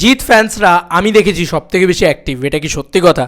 জিৎ ফ্যান্সরা আমি দেখেছি সব থেকে বেশি অ্যাক্টিভ এটা কি সত্যি কথা?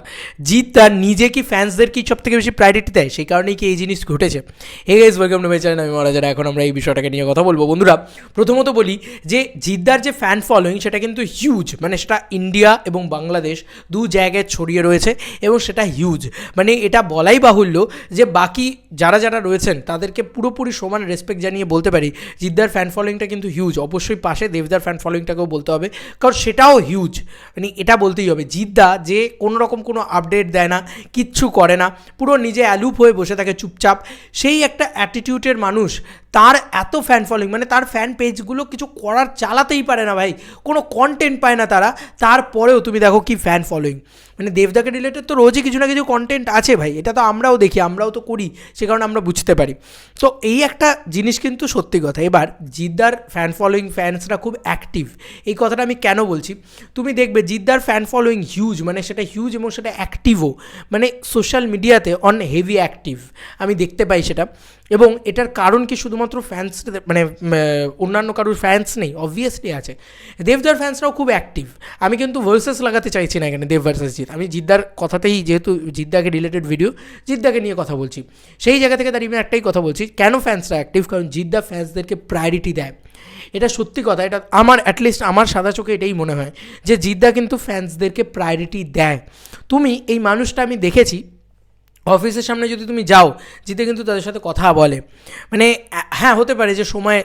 জিৎ তার নিজে কি ফ্যান্সদের কি সব থেকে বেশি প্রায়োরিটি দেয়? সেই কারণেই কি এই জিনিস ঘটেছে। Hey guys welcome to my channel আমি মহারাজারা এখন আমরা এই বিষয়টাকে নিয়ে কথা বলব। বন্ধুরা, প্রথমত বলি যে জিদ্দার যে ফ্যান ফলোয়িং সেটা কিন্তু হিউজ মানে সেটা ইন্ডিয়া এবং বাংলাদেশ দু জায়গায় ছড়িয়ে রয়েছে এবং সেটা হিউজ মানে এটা বলাই বাহুল্য যে বাকি যারা যারা রয়েছেন, তাদেরকে পুরোপুরি সমান রেসপেক্ট জানিয়ে বলতে পারি, জিদ্দার ফ্যান ফলোয়িংটা কিন্তু হিউজ অবশ্যই পাশে দেবদার ফ্যান ফলোয়িংটাকেও বলতে হবে, কারণ সেটাও হিউজ মানে এটা বলতেই হবে, জিদ্দা যে কোনো রকম কোনো আপডেট দেয় না, কিচ্ছু করে না, পুরো নিজে অ্যালুপ হয়ে বসে থাকে চুপচাপ। সেই একটা অ্যাটিটিউডের মানুষ, তার এত ফ্যান ফলোয়িং মানে তার ফ্যান পেজগুলো কিছু করার চালাতেই পারে না ভাই। কোনো কন্টেন্ট পায় না তারা, তারপরেও তুমি দেখো কি ফ্যান ফলোয়িং মানে দেবদাকে রিলেটেড তো রোজই কিছু না কিছু কন্টেন্ট আছে ভাই, এটা তো আমরাও দেখি, আমরাও তো করি, সে কারণে আমরা বুঝতে পারি। তো এই একটা জিনিস কিন্তু সত্যি কথা। এবার জিদ্দার ফ্যান ফলোয়িং ফ্যান্সরা খুব অ্যাক্টিভ এই কথাটা আমি কেন বলছি? তুমি দেখবে জিদ্দার ফ্যান ফলোয়িং হিউজ মানে সেটা হিউজ এবং সেটা অ্যাক্টিভও মানে সোশ্যাল মিডিয়াতে অন হেভি অ্যাক্টিভ আমি দেখতে পাই সেটা। এবং এটার কারণ কি শুধুমাত্র ফ্যান্স মানে অন্যান্য কারোর ফ্যান্স নেই অবভিয়াসলি আছে। দেবদার ফ্যান্সরাও খুব অ্যাক্টিভ আমি কিন্তু ভার্সেস লাগাতে চাইছি না এখানে দেব ভার্সেস জিৎ। আমি জিদ্দার কথাতেই যেহেতু জিদ্দাকে রিলেটেড ভিডিও জিদ্দাকে নিয়ে কথা বলছি। সেই জায়গা থেকে দাঁড়িয়ে আমি একটাই কথা বলছি, কেন ফ্যান্সরা অ্যাক্টিভ কারণ জিদ্দা ফ্যান্সদেরকে প্রায়োরিটি দেয়। এটা সত্যি কথা, এটা আমার অ্যাটলিস্ট আমার সাদা চোখে এটাই মনে হয় যে জিদ্দা কিন্তু ফ্যান্সদেরকে প্রায়োরিটি দেয়। তুমি এই মানুষটা আমি দেখেছি অফিসের সামনে যদি তুমি যাও জিতে কিন্তু তাদের সাথে কথা বলে। মানে হ্যাঁ হতে পারে যে সময়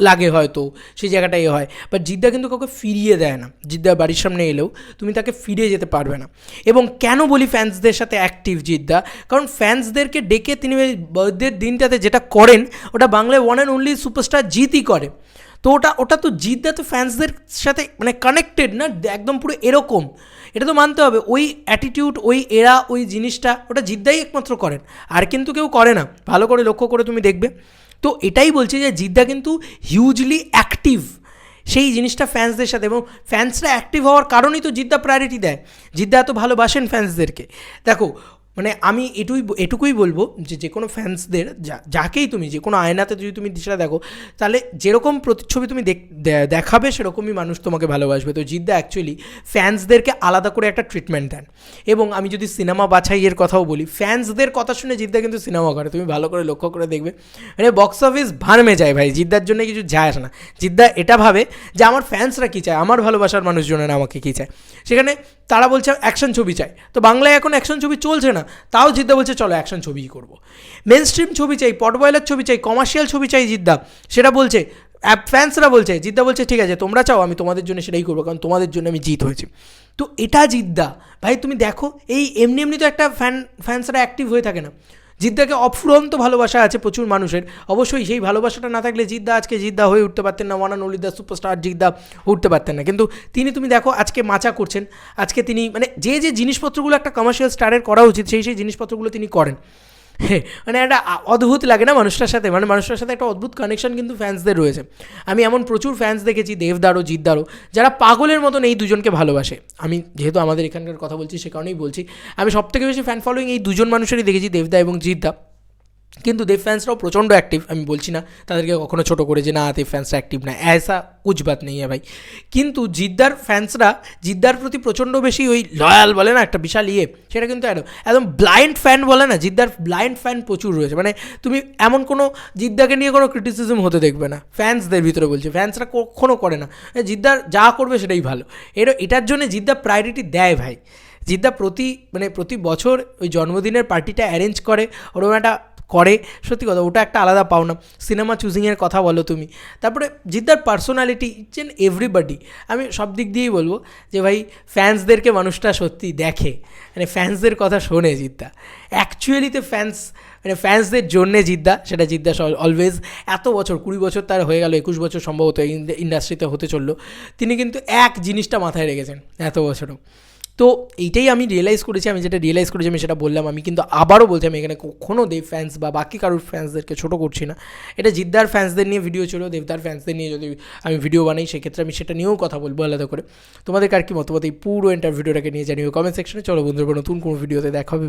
লাগে হয়তো, সেই জায়গাটাই হয়। বাট জিদ্দা কিন্তু কাউকে ফিরিয়ে দেয় না। জিদ্দা বাড়ির সামনে এলেও তুমি তাকে ফিরিয়ে যেতে পারবে না। এবং কেন বলি ফ্যান্সদের সাথে অ্যাক্টিভ জিদ্দা? কারণ ফ্যান্সদেরকে ডেকে তিনি ওই বার্থডের দিনটাতে যেটা করেন, ওটা বাংলায় ওয়ান অ্যান্ড অনলি সুপারস্টার জিতই করে। তো ওটা ওটা তো জিদ্দা তো ফ্যান্সদের সাথে মানে কানেক্টেড না, একদম পুরো এরকম। এটা তো মানতে হবে, ওই অ্যাটিটিউড ওই এরা, ওই জিনিসটা, ওটা জিদ্দাই একমাত্র করেন। আর কিন্তু কেউ করে না। ভালো করে লক্ষ্য করে তুমি দেখবে। তো এটাই বলছে যে জিদ্দা কিন্তু হিউজলি অ্যাক্টিভ সেই জিনিসটা ফ্যান্সদের সাথে এবং ফ্যান্সরা অ্যাক্টিভ হওয়ার কারণেই তো জিদ্দা প্রায়োরিটি দেয়। জিদ্দা এত ভালোবাসেন ফ্যান্সদেরকে দেখো মানে আমি এটুই এটুকুই বলব যে যে কোনো ফ্যান্সদের যা- যাকেই তুমি, যে কোনো আয়নাতে যদি তুমি সেটা দেখো, তাহলে যেরকম প্রতিচ্ছবি তুমি দেখাবে, সেরকমই মানুষ তোমাকে ভালোবাসবে। তো জিদ্দা অ্যাকচুয়ালি ফ্যান্সদেরকে আলাদা করে একটা ট্রিটমেন্ট দেন। এবং আমি যদি সিনেমা বাছাইয়ের কথাও বলি ফ্যান্সদের কথা শুনে জিদ্দা কিন্তু সিনেমা করে। তুমি ভালো করে লক্ষ্য করে দেখবে। মানে বক্স অফিস ভারমে যায় ভাই, জিদ্দার জন্য কিছু যায় আসে না। জিদ্দা এটা ভাবে যে আমার ফ্যান্সরা কী চায়, আমার ভালোবাসার মানুষজনেরা আমাকে কী চায়। সেখানে তারা বলছে অ্যাকশন ছবি চাই তো বাংলায় এখন অ্যাকশন ছবি চলছে না। তাও জিদ্দা বলছে, চলো অ্যাকশন ছবিই করব। মেন স্ট্রিম ছবি চাই পটবয়লার ছবি চাই কমার্শিয়াল ছবি চাই, জিদ্দা। সেটা বলছে অ্যাপ ফ্যান্সরা বলছে, জিদ্দা বলছে, ঠিক আছে, তোমরা চাও, আমি তোমাদের জন্য সেটাই করব, কারণ তোমাদের জন্য আমি জিত হয়েছি। তো এটা জিদ্দা। ভাই, তুমি দেখো, এই এমনি এমনি তো একটা ফ্যান ফ্যান্সরা অ্যাক্টিভ হয়ে থাকে না। জিদ্দাকে অফুরন্ত ভালোবাসা আছে প্রচুর মানুষের। অবশ্যই সেই ভালোবাসাটা না থাকলে জিদ্দা আজকে জিদ্দা হয়ে উঠতে পারতেন না। ওয়ান অলিদা সুপারস্টার জিদ্দা উঠতে পারতেন না। কিন্তু তিনি, তুমি দেখো, আজকে মাচা করছেন। আজকে তিনি মানে যে যে জিনিসপত্রগুলো একটা কমার্শিয়াল স্টারের করা উচিত, সেই সেই জিনিসপত্রগুলো তিনি করেন। মানে একটা অদ্ভুত লাগে না মানুষটার সাথে? মানে মানুষটার সাথে একটা অদ্ভুত কানেকশন কিন্তু ফ্যান্সদের রয়েছে। আমি এমন প্রচুর ফ্যান্স দেখেছি দেবদারও জিদ্দারও যারা পাগলের মতন এই দুজনকে ভালোবাসে। আমি যেহেতু আমাদের এখানকার কথা বলছি, সে কারণেই বলছি। আমি সবথেকে বেশি ফ্যান ফলোয়িং এই দুজন মানুষেরই দেখেছি, দেবদা এবং জিদ্দা কিন্তু দেব ফ্যান্সরাও প্রচণ্ড অ্যাক্টিভ আমি বলছি না তাদেরকে কখনো ছোটো করে যে না দেব ফ্যান্সরা অ্যাক্টিভ না অ্যাসা কুছ বাত নেই ভাই। কিন্তু জিদ্দার ফ্যান্সরা জিদ্দার প্রতি প্রচণ্ড বেশি ওই লয়াল বলে না, একটা বিশাল ইয়ে সেটা কিন্তু একদম একদম ব্লাইন্ড ফ্যান বলে না, জিদ্দার ব্লাইন্ড ফ্যান প্রচুর রয়েছে। মানে তুমি এমন কোনো জিদ্দাকে নিয়ে কোনো ক্রিটিসিজম হতে দেখবে না ফ্যান্সদের ভিতরে বলছে ফ্যান্সরা কখনো করে না। জিদ্দার যা করবে সেটাই ভালো। এর এটার জন্য জিদ্দা প্রায়োরিটি দেয় ভাই। জিদ্দা প্রতি মানে প্রতি বছর ওই জন্মদিনের পার্টিটা অ্যারেঞ্জ করে, ওরকম একটা করে, সত্যি কথা, ওটা একটা আলাদা পাওনা। সিনেমা চুজিংয়ের কথা বলো তুমি। তারপরে জিদ্দার পার্সোনালিটি ইটস এন এভরিবডি আমি সব দিক দিয়েই বলব যে ভাই ফ্যান্সদেরকে মানুষটা সত্যি দেখে। মানে ফ্যান্সদের কথা শোনে জিদ্দা। অ্যাকচুয়ালিতে ফ্যান্স মানে ফ্যান্সদের জন্যে জিদ্দা, সেটা জিদ্দা অলওয়েজ এত বছর, কুড়ি বছর তার হয়ে গেল, একুশ বছর সম্ভবত ইন্ডাস্ট্রিতে হতে চলল। তিনি কিন্তু এক জিনিসটা মাথায় রেখেছেন, এত বছরও। তো এইটাই আমি রিয়েলাইজ করেছি, আমি যেটা রিয়েলাইজ করেছি, আমি সেটা বললাম। আমি কিন্তু আবারও বলছি, আমি এখানে কখনও দেব ফ্যান্স বা বাকি কারোর ফ্যান্সদেরকে ছোটো করছি না। এটা জিদ্দার ফ্যান্সদের নিয়ে ভিডিও ছিল, দেবদার ফ্যান্সদের নিয়ে যদি আমি ভিডিও বানাই, সেক্ষেত্রে আমি সেটা নিয়েও কথা বলব আলাদা করে। তোমাদের কার কি মতামত এই পুরো এন্টার ভিডিওটাকে নিয়ে জানিও কমেন্ট সেকশনে চলো বন্ধুরা, নতুন কোনো ভিডিওতে দেখা হবে